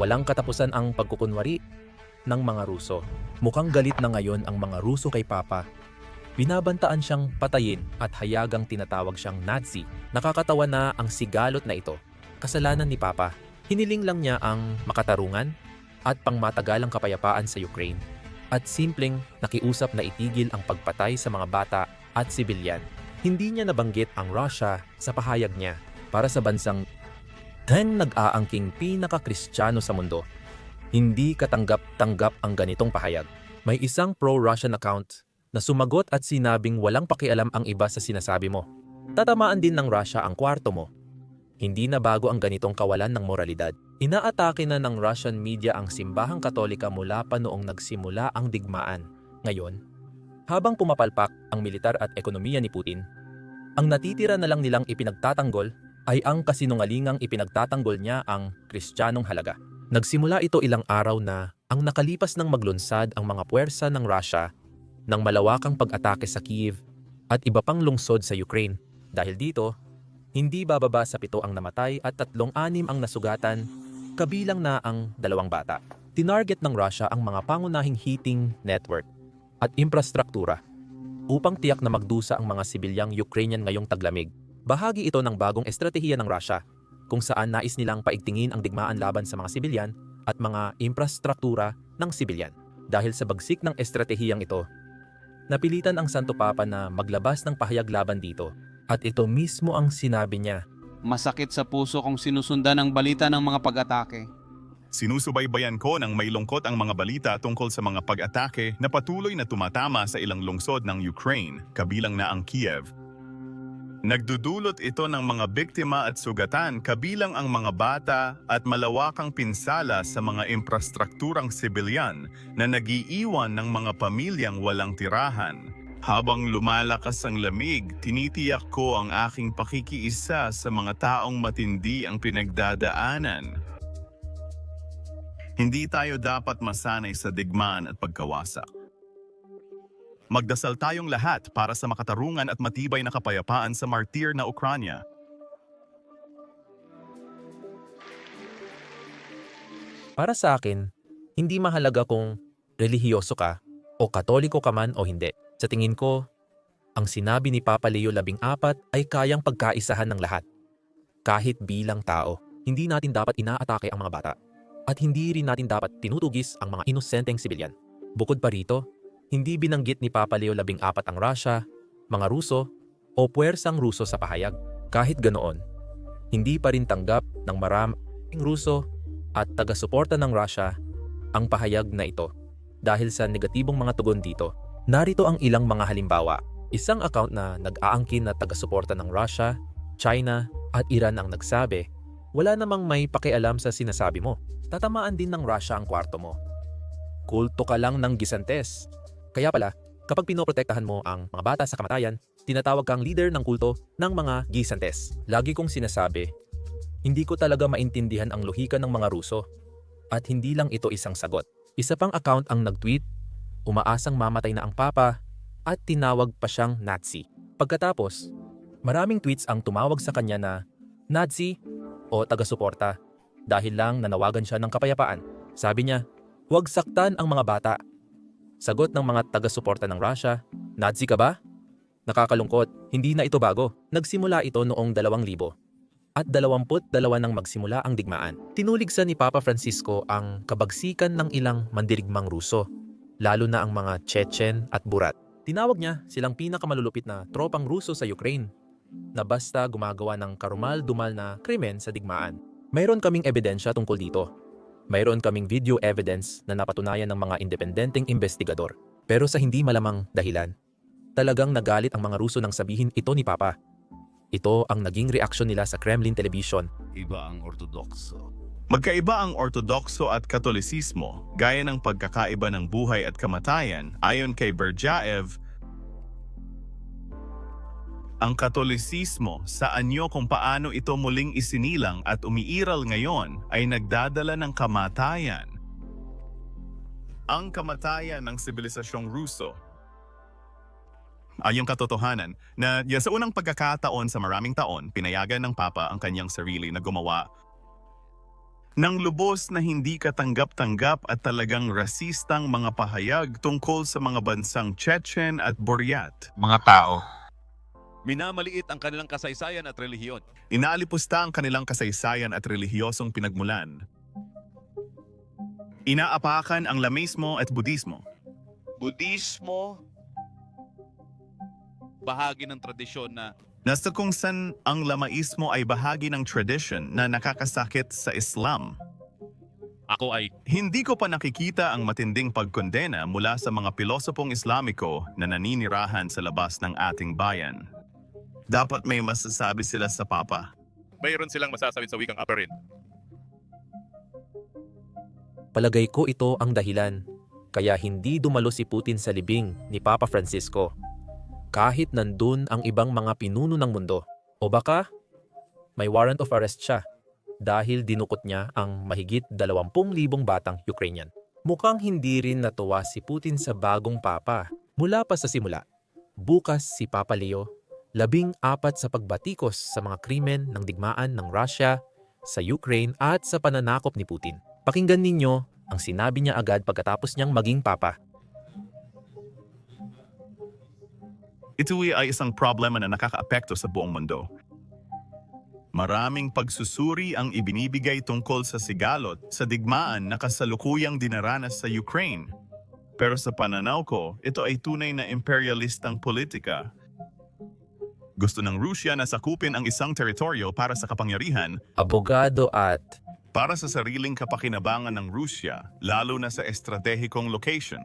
Walang katapusan ang pagkukunwari ng mga Ruso. Mukhang galit na ngayon ang mga Ruso kay Papa. Binabantaan siyang patayin at hayagang tinatawag siyang Nazi. Nakakatawa na ang sigalot na ito. Kasalanan ni Papa. Hiniling lang niya ang makatarungan at pangmatagalang kapayapaan sa Ukraine. At simpleng nakiusap na itigil ang pagpatay sa mga bata at sibilyan. Hindi niya nabanggit ang Russia sa pahayag niya para sa bansang Teng nag-aangking pinaka-kristyano sa mundo. Hindi katanggap-tanggap ang ganitong pahayag. May isang pro-Russian account na sumagot at sinabing walang pakialam ang iba sa sinasabi mo. Tatamaan din ng Russia ang kwarto mo. Hindi na bago ang ganitong kawalan ng moralidad. Inaatake na ng Russian media ang simbahang katolika mula pa noong nagsimula ang digmaan. Ngayon, habang pumapalpak ang militar at ekonomiya ni Putin, ang natitira na lang nilang ipinagtatanggol ay ang kasinungalingang ipinagtatanggol niya ang kristyanong halaga. Nagsimula ito ilang araw na ang nakalipas ng maglunsad ang mga puwersa ng Russia ng malawakang pag-atake sa Kiev at iba pang lungsod sa Ukraine. Dahil dito, hindi bababa sa pito ang namatay at tatlong anim ang nasugatan, kabilang na ang dalawang bata. Tinarget ng Russia ang mga pangunahing heating network at infrastruktura upang tiyak na magdusa ang mga sibilyang Ukrainian ngayong taglamig. Bahagi ito ng bagong estratehiya ng Russia kung saan nais nilang paigtingin ang digmaan laban sa mga sibilyan at mga infrastruktura ng sibilyan. Dahil sa bagsik ng estratehiyang ito, napilitan ang Santo Papa na maglabas ng pahayag laban dito at ito mismo ang sinabi niya Masakit sa puso kung sinusundan ang balita ng mga pag-atake. Sinusubaybayan ko ng may lungkot ang mga balita tungkol sa mga pag-atake na patuloy na tumatama sa ilang lungsod ng Ukraine, kabilang na ang Kiev. Nagdudulot ito ng mga biktima at sugatan kabilang ang mga bata at malawakang pinsala sa mga infrastrukturang sibilyan na nagiiwan ng mga pamilyang walang tirahan. Habang lumalakas ang lamig, tinitiyak ko ang aking pakikiisa sa mga taong matindi ang pinagdadaanan. Hindi tayo dapat masanay sa digmaan at pagkawasak. Magdasal tayong lahat para sa makatarungan at matibay na kapayapaan sa martir na Ukranya. Para sa akin, hindi mahalaga kung relihiyoso ka o katoliko ka man o hindi. Sa tingin ko, ang sinabi ni Papa Leo XIV ay kayang pagkaisahan ng lahat. Kahit bilang tao, hindi natin dapat inaatake ang mga bata. At hindi rin natin dapat tinutugis ang mga inosenteng sibilyan. Bukod pa rito, hindi binanggit ni Papa Leo XIV ang Russia, mga Ruso, o puwersang Ruso sa pahayag. Kahit ganoon, hindi pa rin tanggap ng maraming Ruso at taga-suporta ng Russia ang pahayag na ito. Dahil sa negatibong mga tugon dito, narito ang ilang mga halimbawa. Isang account na nag-aangkin na taga-suporta ng Russia, China at Iran ang nagsabi, wala namang may pakialam sa sinasabi mo. Tatamaan din ng Russia ang kwarto mo. Kulto ka lang ng gisantes. Kaya pala, kapag pinoprotektahan mo ang mga bata sa kamatayan, tinatawag kang leader ng kulto ng mga gisantes. Lagi kong sinasabi, hindi ko talaga maintindihan ang lohika ng mga Ruso. At hindi lang ito isang sagot. Isa pang account ang nag-tweet, umaasang mamatay na ang papa at tinawag pa siyang Nazi. Pagkatapos, maraming tweets ang tumawag sa kanya na Nazi o taga-suporta dahil lang nanawagan siya ng kapayapaan. Sabi niya, huwag saktan ang mga bata. Sagot ng mga taga-suporta ng Russia, Nazi ka ba? Nakakalungkot, hindi na ito bago. Nagsimula ito noong 2000 at 22 nang magsimula ang digmaan. Tinuligsa ni Papa Francisco ang kabagsikan ng ilang mandirigmang Ruso, lalo na ang mga Chechen at Burat. Tinawag niya silang pinakamalulupit na tropang Ruso sa Ukraine na basta gumagawa ng karumal-dumal na krimen sa digmaan. Mayroon kaming ebidensya tungkol dito. Mayroon kaming video evidence na napatunayan ng mga independenteng investigador. Pero sa hindi malamang dahilan, talagang nagalit ang mga Ruso nang sabihin ito ni Papa. Ito ang naging reaksyon nila sa Kremlin Television. iba ang ortodokso. Magkaiba ang Ortodokso at Katolisismo, gaya ng pagkakaiba ng buhay at kamatayan, ayon kay Berjaev, ang Katolisismo sa anyo kung paano ito muling isinilang at umiiral ngayon ay nagdadala ng kamatayan. Ang kamatayan ng sibilisasyong Ruso ay yung katotohanan na sa unang pagkakataon sa maraming taon, pinayagan ng Papa ang kanyang sarili na gumawa ng lubos na hindi katanggap-tanggap at talagang rasistang mga pahayag tungkol sa mga bansang Chechen at Buryat. Mga tao. Minamaliit ang kanilang kasaysayan at relihiyon. Inaalipusta ang kanilang kasaysayan at relihiyosong pinagmulan. Inaapakan ang lamismo at budismo. Budismo, bahagi ng tradisyon na Nasa kung san ang lamaismo ay bahagi ng tradition na nakakasakit sa Islam. ako ay Hindi ko pa nakikita ang matinding pagkondena mula sa mga pilosopong Islamiko na naninirahan sa labas ng ating bayan. Dapat may masasabi sila sa Papa. mayroon silang masasabi sa wikang Aperin. Palagay ko ito ang dahilan kaya hindi dumalo si Putin sa libing ni Papa Francisco kahit nandun ang ibang mga pinuno ng mundo. O baka may warrant of arrest siya dahil dinukot niya ang mahigit 20,000 batang Ukrainian. Mukhang hindi rin natuwa si Putin sa bagong papa mula pa sa simula. Bukas si Papa Leo, labing apat sa pagbatikos sa mga krimen ng digmaan ng Russia sa Ukraine at sa pananakop ni Putin. Pakinggan ninyo ang sinabi niya agad pagkatapos niyang maging papa. Ito ay isang problema na nakakaapekto sa buong mundo. Maraming pagsusuri ang ibinibigay tungkol sa sigalot sa digmaan na kasalukuyang dinaranas sa Ukraine. Pero sa pananaw ko, ito ay tunay na imperialistang politika. Gusto ng Rusya na sakupin ang isang teritoryo para sa kapangyarihan Abogado at para sa sariling kapakinabangan ng Rusya, lalo na sa estratehikong location.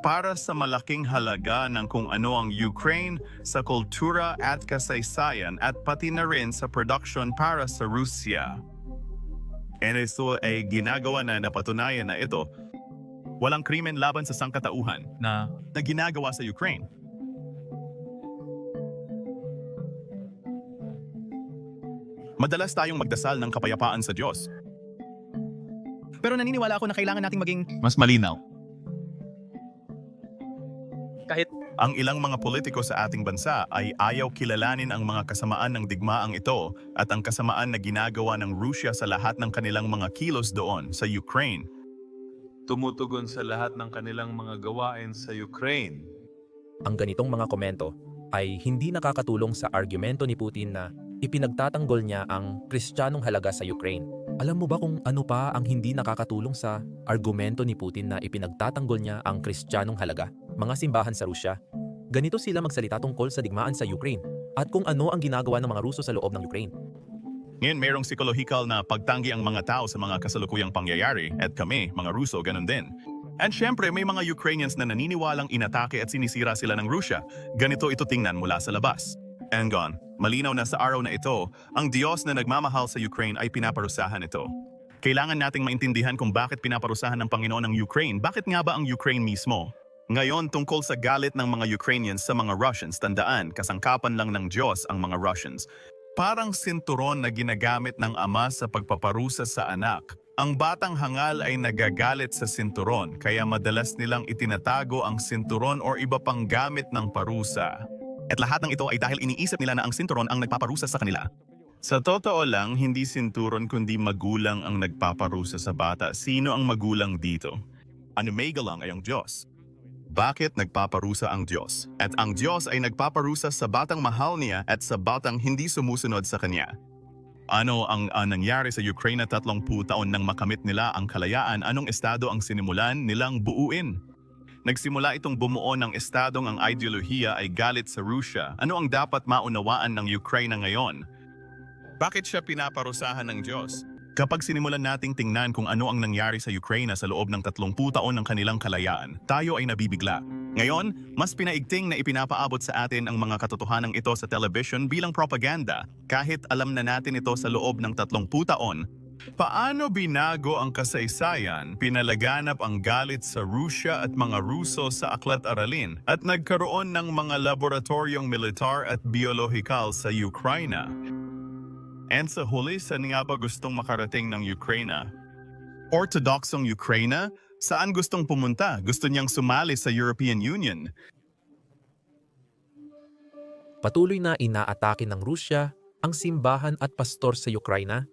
Para sa malaking halaga ng kung ano ang Ukraine sa kultura at kasaysayan at pati na rin sa production para sa Rusya. And ito ay ginagawa na napatunayan na ito, walang krimen laban sa sangkatauhan Na na ginagawa sa Ukraine. Madalas tayong magdasal ng kapayapaan sa Diyos. Pero naniniwala ako na kailangan nating maging mas malinaw. Ang ilang mga politiko sa ating bansa ay ayaw kilalanin ang mga kasamaan ng digmaang ito at ang kasamaan na ginagawa ng Rusya sa lahat ng kanilang mga kilos doon sa Ukraine. tumutugon sa lahat ng kanilang mga gawain sa Ukraine. ang ganitong mga komento ay hindi nakakatulong sa argumento ni Putin na ipinagtatanggol niya ang kristyanong halaga sa Ukraine. Alam mo ba kung ano pa ang hindi nakakatulong sa argumento ni Putin na ipinagtatanggol niya ang kristyanong halaga? Mga simbahan sa Rusya. Ganito sila magsalita tungkol sa digmaan sa Ukraine at kung ano ang ginagawa ng mga Ruso sa loob ng Ukraine. Ngayon mayroong psikolohikal na pagtanggi ang mga tao sa mga kasalukuyang pangyayari at kami, mga Ruso, ganun din. At syempre, may mga Ukrainians na naniniwalang inatake at sinisira sila ng Rusya. Ganito ito tingnan mula sa labas. Angon, malinaw na sa araw na ito, ang Diyos na nagmamahal sa Ukraine ay pinaparusahan ito. Kailangan nating maintindihan kung bakit pinaparusahan ng Panginoon ang Ukraine. Bakit nga ba ang Ukraine mismo? Ngayon, tungkol sa galit ng mga Ukrainians sa mga Russians, tandaan, kasangkapan lang ng Diyos ang mga Russians. Parang sinturon na ginagamit ng ama sa pagpaparusa sa anak. Ang batang hangal ay nagagalit sa sinturon, kaya madalas nilang itinatago ang sinturon o iba pang gamit ng parusa. At lahat ng ito ay dahil iniisip nila na ang sinturon ang nagpaparusa sa kanila. Sa totoo lang, hindi sinturon kundi magulang ang nagpaparusa sa bata. Sino ang magulang dito? May galang ay ang Diyos. Bakit nagpaparusa ang Diyos? At ang Diyos ay nagpaparusa sa batang mahal niya at sa batang hindi sumusunod sa Kanya. Ano ang ah, nangyari sa Ukraine na 30 taon nang makamit nila ang kalayaan? Anong estado ang sinimulan nilang buuin? Nagsimula itong bumuo ng estadong ang ideolohiya ay galit sa Rusya. Ano ang dapat maunawaan ng Ukraine ngayon? Bakit siya pinaparusahan ng Diyos? Kapag sinimulan nating tingnan kung ano ang nangyari sa Ukraine sa loob ng 30 taon ng kanilang kalayaan, tayo ay nabibigla. Ngayon, mas pinaigting na ipinapaabot sa atin ang mga katotohanan ito sa television bilang propaganda kahit alam na natin ito sa loob ng 30 taon. Paano binago ang kasaysayan, pinalaganap ang galit sa Rusya at mga Ruso sa aklat aralin at nagkaroon ng mga laboratoryong militar at biolohikal sa Ukraine? And sa huli, saan nga ba gustong makarating ng Ukraine? Orthodoxong Ukraine? Saan gustong pumunta? Gusto niyang sumali sa European Union. Patuloy na inaatake ng Rusya ang simbahan at pastor sa Ukraina.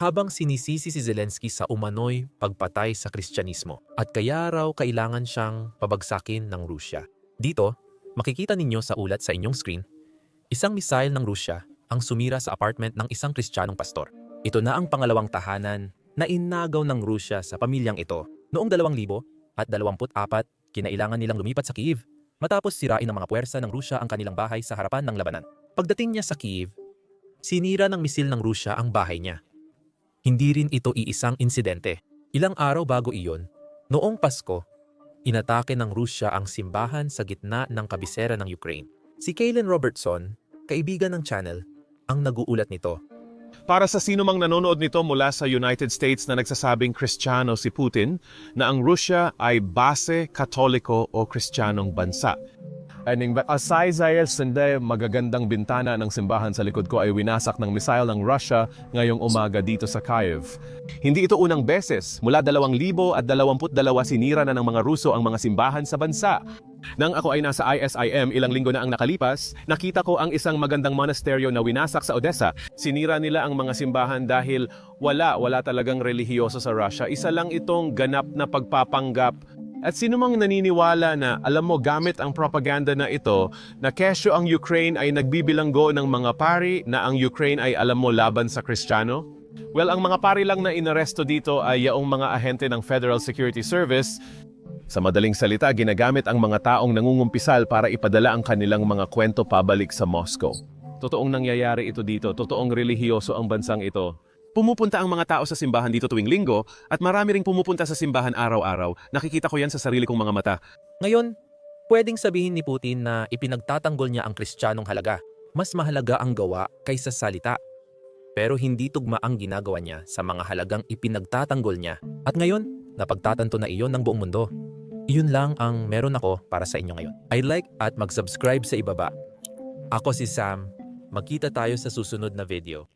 Habang sinisisi si Zelensky sa umano'y pagpatay sa Kristyanismo at kaya raw kailangan siyang pabagsakin ng Rusya. Dito, makikita ninyo sa ulat sa inyong screen, isang missile ng Rusya ang sumira sa apartment ng isang Kristiyanong pastor. Ito na ang pangalawang tahanan na inagaw ng Rusya sa pamilyang ito. Noong 2000 at 24, kinailangan nilang lumipat sa Kiev matapos sirain ng mga puwersa ng Rusya ang kanilang bahay sa harapan ng labanan. Pagdating niya sa Kiev, sinira ng misil ng Rusya ang bahay niya. Hindi rin ito iisang insidente. Ilang araw bago iyon, noong Pasko, inatake ng Rusya ang simbahan sa gitna ng kabisera ng Ukraine. Si Kaylen Robertson, kaibigan ng channel, ang naguulat nito. Para sa sino mang nanonood nito mula sa United States na nagsasabing Kristiyano si Putin, na ang Rusya ay base, katoliko o Kristiyanong bansa. Aning asay Zayel sende magagandang bintana ng simbahan sa likod ko ay winasak ng missile ng Russia ngayong umaga dito sa Kiev. Hindi ito unang beses. Mula 2022 sinira na ng mga Ruso ang mga simbahan sa bansa. Nang ako ay nasa ISIM ilang linggo na ang nakalipas, nakita ko ang isang magandang monasteryo na winasak sa Odessa. Sinira nila ang mga simbahan dahil wala, wala talagang relihiyoso sa Russia. Isa lang itong ganap na pagpapanggap at sino mang naniniwala na alam mo gamit ang propaganda na ito na kesyo ang Ukraine ay nagbibilanggo ng mga pari na ang Ukraine ay alam mo laban sa Kristiyano? Well, ang mga pari lang na inaresto dito ay yaong mga ahente ng Federal Security Service. Sa madaling salita, ginagamit ang mga taong nangungumpisal para ipadala ang kanilang mga kwento pabalik sa Moscow. Totoong nangyayari ito dito, totoong relihiyoso ang bansang ito. Pumupunta ang mga tao sa simbahan dito tuwing linggo at marami ring pumupunta sa simbahan araw-araw. Nakikita ko yan sa sarili kong mga mata. Ngayon, pwedeng sabihin ni Putin na ipinagtatanggol niya ang kristyanong halaga. Mas mahalaga ang gawa kaysa salita. Pero hindi tugma ang ginagawa niya sa mga halagang ipinagtatanggol niya. At ngayon, napagtatanto na iyon ng buong mundo. Iyon lang ang meron ako para sa inyo ngayon. I like at mag-subscribe sa ibaba. Ako si Sam. Magkita tayo sa susunod na video.